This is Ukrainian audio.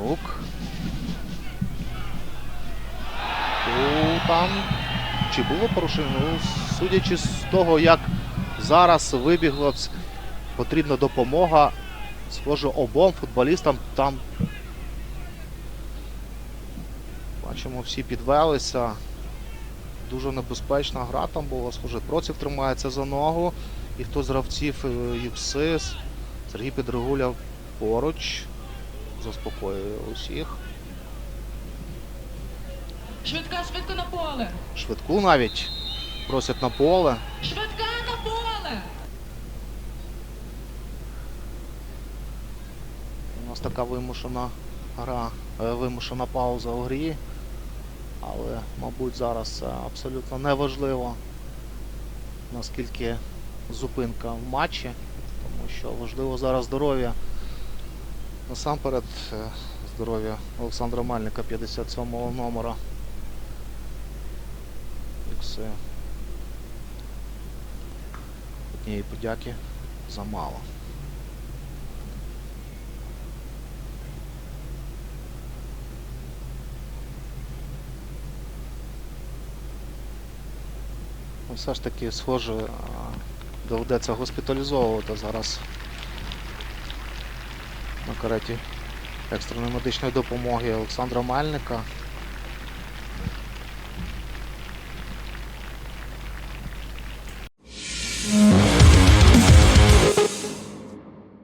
Лук. Там чи було порушення? Ну, судячи з того, як зараз вибігло, потрібна допомога. Схоже, обом футболістам там. Бачимо, всі підвелися. Дуже небезпечна гра там була. Схоже, Проців тримається за ногу. І хто з гравців е, Юпсис. Сергій Підригуля поруч. Заспокоює усіх. Швидка, швидко на поле. Швидку навіть просять на поле. Швидка на поле. У нас така вимушена гра, е, вимушена пауза у грі. Але, мабуть, зараз це абсолютно неважливо, наскільки зупинка в матчі, тому що важливо зараз здоров'я. Насамперед е, здоров'я Олександра Мельника 57-го номера. Ікси. Однієї подяки замало. Ну, Все ж таки, схоже, доведеться госпіталізовувати зараз на кареті екстреної медичної допомоги Олександра Мельника.